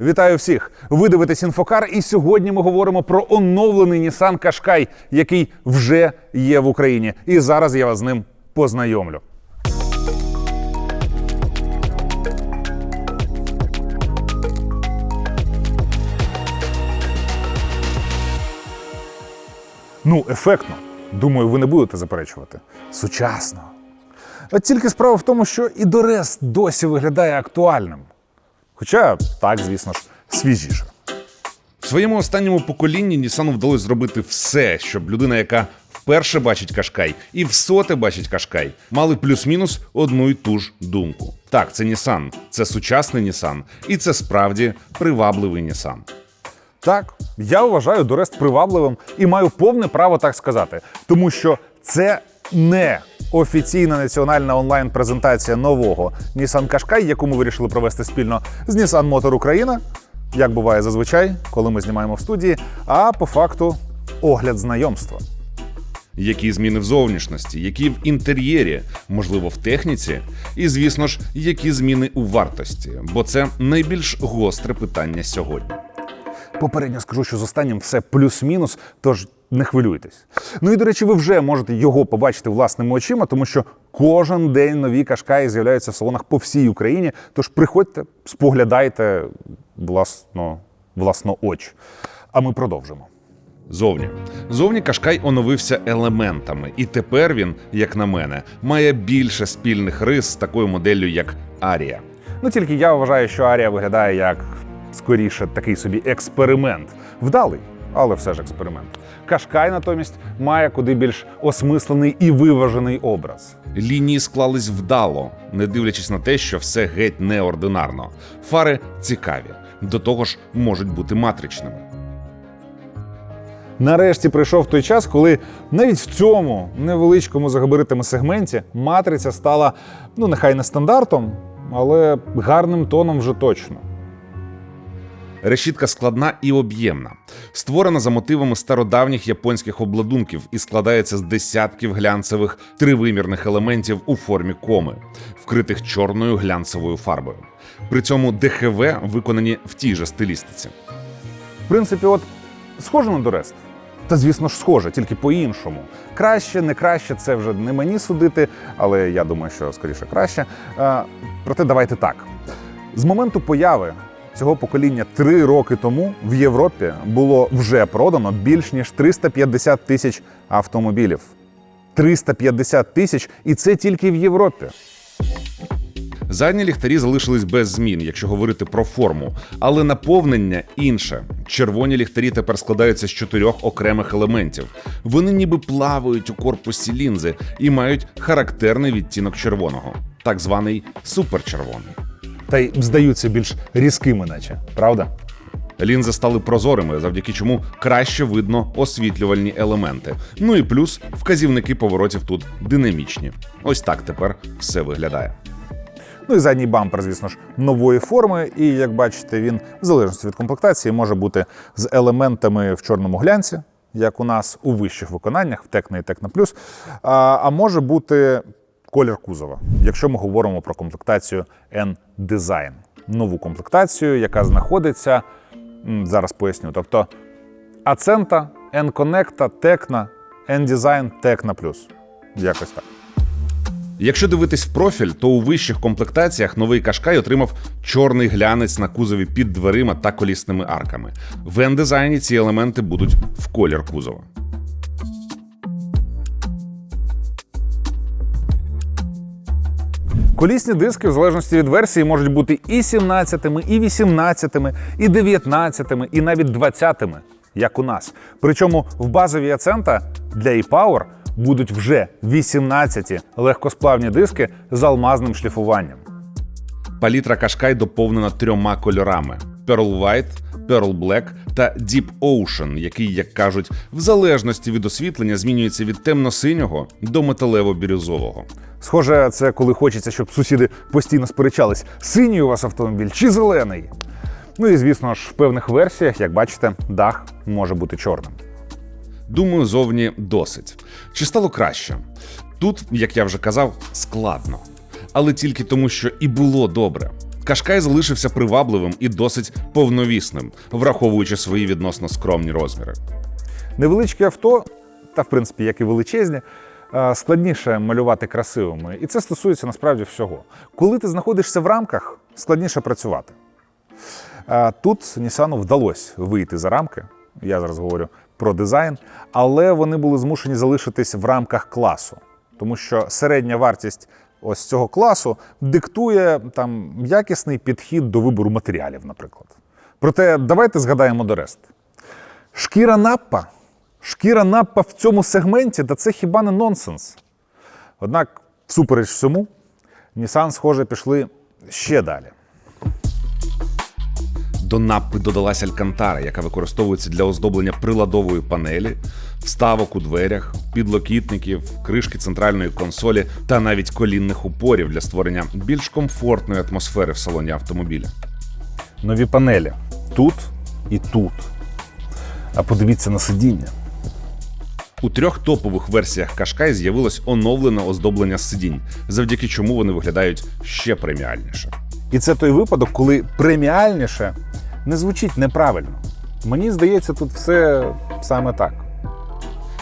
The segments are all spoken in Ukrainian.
Вітаю всіх! Ви дивитесь інфокар, і сьогодні ми говоримо про оновлений Nissan Qashqai, який вже є в Україні. І зараз я вас з ним познайомлю. Ну, ефектно. Думаю, ви не будете заперечувати. Сучасно. От тільки справа в тому, що і Дорест досі виглядає актуальним. Хоча так, звісно ж, свіжіше. В своєму останньому поколінні Нісану вдалося зробити все, щоб людина, яка вперше бачить Кашкай і всоте бачить Кашкай, мали плюс-мінус одну й ту ж думку. Так, це Нісан, це сучасний Нісан, і це справді привабливий Нісан. Так, я вважаю Дорест привабливим і маю повне право так сказати, тому що це не офіційна національна онлайн-презентація нового Nissan Qashqai, яку ми вирішили провести спільно з Nissan Motor Україна, як буває зазвичай, коли ми знімаємо в студії, а по факту огляд знайомства. Які зміни в зовнішності, які в інтер'єрі, можливо, в техніці, і, звісно ж, які зміни у вартості, бо це найбільш гостре питання сьогодні. Попередньо скажу, що з останнім все плюс-мінус, тож не хвилюйтесь. Ну і до речі, ви вже можете його побачити власними очима, тому що кожен день нові кашкаї з'являються в салонах по всій Україні. Тож приходьте, споглядайте власно, власнооч. А ми продовжимо. Зовні. Зовні Кашкай оновився елементами, і тепер він, як на мене, має більше спільних рис з такою моделлю, як Арія. Ну тільки я вважаю, що Арія виглядає як скоріше такий собі експеримент. Вдалий, але все ж експеримент. Кашкай натомість має куди більш осмислений і виважений образ. Лінії склались вдало, не дивлячись на те, що все геть неординарно. Фари цікаві, до того ж можуть бути матричними. Нарешті прийшов той час, коли навіть в цьому невеличкому за габаритами сегменті матриця стала, ну нехай не стандартом, але гарним тоном вже точно. Решітка складна і об'ємна, створена за мотивами стародавніх японських обладунків і складається з десятків глянцевих тривимірних елементів у формі коми, вкритих чорною глянцевою фарбою. При цьому ДХВ виконані в тій же стилістиці. В принципі, от схоже на Дорест. Та, звісно ж, схоже, тільки по-іншому. Краще, не краще, це вже не мені судити, але я думаю, що скоріше краще. Е, проте давайте так. З моменту появи цього покоління три роки тому в Європі було вже продано більш ніж 350 тисяч автомобілів. 350 тисяч, і це тільки в Європі. Задні ліхтарі залишились без змін, якщо говорити про форму, але наповнення інше. Червоні ліхтарі тепер складаються з чотирьох окремих елементів. Вони ніби плавають у корпусі лінзи і мають характерний відтінок червоного, так званий суперчервоний. Та й здаються більш різкими, наче, правда? Лінзи стали прозорими, завдяки чому краще видно освітлювальні елементи. Ну і плюс вказівники поворотів тут динамічні. Ось так тепер все виглядає. Ну і задній бампер, звісно ж, нової форми. І як бачите, він в залежності від комплектації може бути з елементами в чорному глянці, як у нас у вищих виконаннях, в Текна і Текна Плюс. А, а може бути колір кузова, якщо ми говоримо про комплектацію N-Design. Нову комплектацію, яка знаходиться. Зараз поясню. Тобто Ацента, N-Connecta, Tecna, N-Design, Tecna. Якось так. Якщо дивитись в профіль, то у вищих комплектаціях новий Кашкай отримав чорний глянець на кузові під дверима та колісними арками. В N-дизайні ці елементи будуть в колір кузова. Колісні диски, в залежності від версії, можуть бути і 17-ми, і 18, і 19, і навіть 20-ми, як у нас. Причому в базовій Ацента для e-Power будуть вже 18 легкосплавні диски з алмазним шліфуванням. Палітра Кашкай доповнена трьома кольорами: Pearl White, Pearl Black та Deep Ocean, який, як кажуть, в залежності від освітлення змінюється від темно-синього до металево-бірюзового. Схоже, це коли хочеться, щоб сусіди постійно сперечались, синій у вас автомобіль чи зелений. Ну і звісно ж, в певних версіях, як бачите, дах може бути чорним. Думаю, зовні досить. Чи стало краще? Тут, як я вже казав, складно. Але тільки тому, що і було добре. Кашкай залишився привабливим і досить повновісним, враховуючи свої відносно скромні розміри. Невеличкі авто, та в принципі, як і величезні, складніше малювати красивими. І це стосується насправді всього. Коли ти знаходишся в рамках, складніше працювати. Е, Тут Нісану вдалося вийти за рамки. Я зараз говорю про дизайн, але вони були змушені залишитись в рамках класу, тому що середня вартість ось цього класу диктує там якісний підхід до вибору матеріалів, наприклад. Проте давайте згадаємо до решти. Шкіра наппа. Шкіра наппа в цьому сегменті, та це хіба не нонсенс. Однак, всупереч всьому, Nissan, схоже, пішли ще далі. До наппи додалась алькантара, яка використовується для оздоблення приладової панелі, вставок у дверях, підлокітників, кришки центральної консолі та навіть колінних упорів для створення більш комфортної атмосфери в салоні автомобіля. Нові панелі тут і тут. А подивіться на сидіння. У трьох топових версіях Кашкай з'явилось оновлене оздоблення сидінь, завдяки чому вони виглядають ще преміальніше. І це той випадок, коли преміальніше не звучить неправильно. Мені здається, тут все саме так.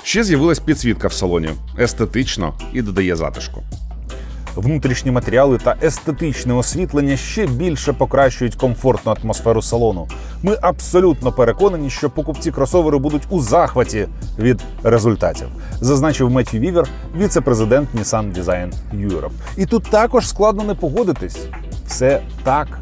Ще з'явилась підсвітка в салоні естетично і додає затишку. Внутрішні матеріали та естетичне освітлення ще більше покращують комфортну атмосферу салону. Ми абсолютно переконані, що покупці кросоверу будуть у захваті від результатів, зазначив Меттью Вівер, віце-президент Nissan Design Europe. І тут також складно не погодитись. Все так.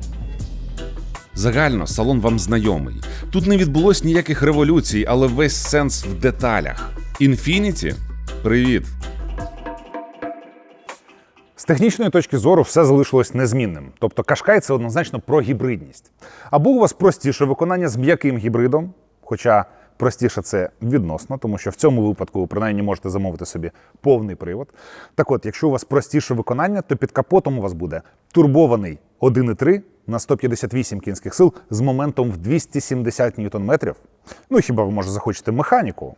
Загально салон вам знайомий. Тут не відбулось ніяких революцій, але весь сенс в деталях. Інфініті? Привіт! Технічної точки зору все залишилось незмінним. Тобто Кашкай це однозначно про гібридність. Або у вас простіше виконання з м'яким гібридом, хоча простіше це відносно, тому що в цьому випадку ви принаймні можете замовити собі повний привод. Так от, якщо у вас простіше виконання, то під капотом у вас буде турбований 1,3 на 158 кінських сил з моментом в 270 ньютон-метрів. Ну хіба ви може захочете механіку?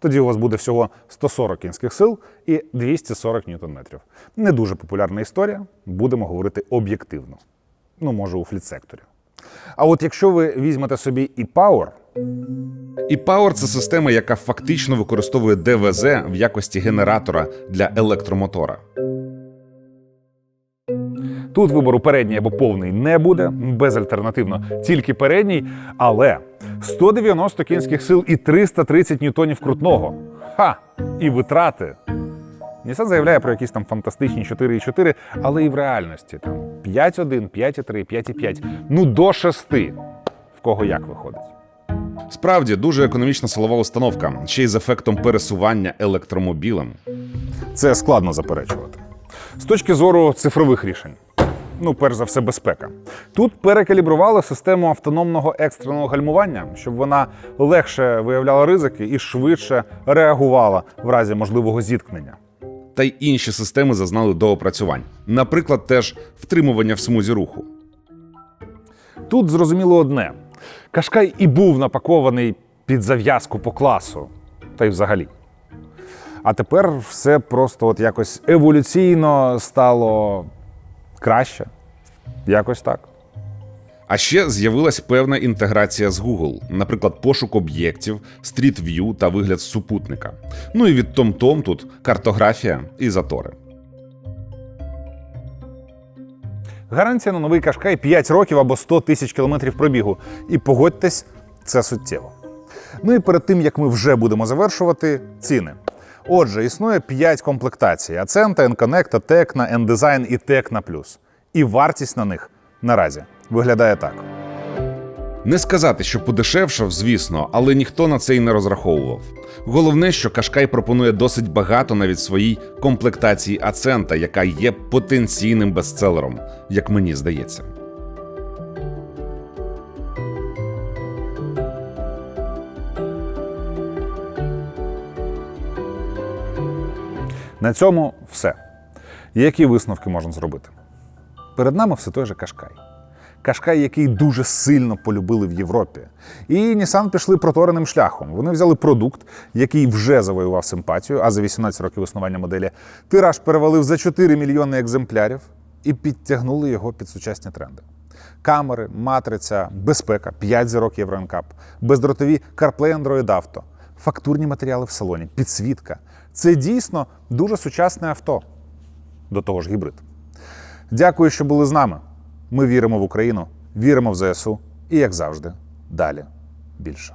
Тоді у вас буде всього 140 кінських сил і 240 ньютон-метрів. Не дуже популярна історія, будемо говорити об'єктивно. Ну, може, у фліт-секторі. А от якщо ви візьмете собі і Power, І Power – це система, яка фактично використовує ДВЗ в якості генератора для електромотора. Тут вибору передній або повний не буде, безальтернативно, тільки передній, але 190 кінських сил і 330 ньютонів крутного. Ха! І витрати. Nissan заявляє про якісь там фантастичні 4,4, але і в реальності там 5,1, 5,3, 5,5, ну до 6. В кого як виходить. Справді дуже економічна силова установка, ще й з ефектом пересування електромобілем. Це складно заперечувати. З точки зору цифрових рішень. Ну, перш за все, безпека. Тут перекалібрували систему автономного екстреного гальмування, щоб вона легше виявляла ризики і швидше реагувала в разі можливого зіткнення. Та й інші системи зазнали доопрацювань, наприклад, теж втримування в смузі руху. Тут зрозуміло одне: Кашкай і був напакований під зав'язку по класу, та й взагалі. А тепер все просто от якось еволюційно стало краще. Якось так. А ще з'явилась певна інтеграція з Google, наприклад, пошук об'єктів, Street View та вигляд супутника. Ну і від TomTom тут картографія і затори. Гарантія на новий Кашкай 5 років або 100 тисяч кілометрів пробігу. І погодьтесь, це суттєво. Ну і перед тим як ми вже будемо завершувати, ціни. Отже, існує 5 комплектацій: Ацента, N-Connect, Tecna, N-Design і Tecna Plus. І вартість на них наразі виглядає так. Не сказати, що подешевшав, звісно, але ніхто на це й не розраховував. Головне, що Кашкай пропонує досить багато навіть своїй комплектації Ацента, яка є потенційним бестселером, як мені здається. Цьому все. Які висновки можна зробити? Перед нами все той же Кашкай. Кашкай, який дуже сильно полюбили в Європі. І Nissan пішли протореним шляхом. Вони взяли продукт, який вже завоював симпатію, а за 18 років існування моделі тираж перевалив за 4 мільйони екземплярів. і підтягнули його під сучасні тренди. Камери, матриця, безпека, 5 зірок Євроенкап, бездротові CarPlay Android Auto, фактурні матеріали в салоні, підсвітка. Це дійсно дуже сучасне авто. До того ж, гібрид. Дякую, що були з нами. Ми віримо в Україну, віримо в ЗСУ і, як завжди, далі більше.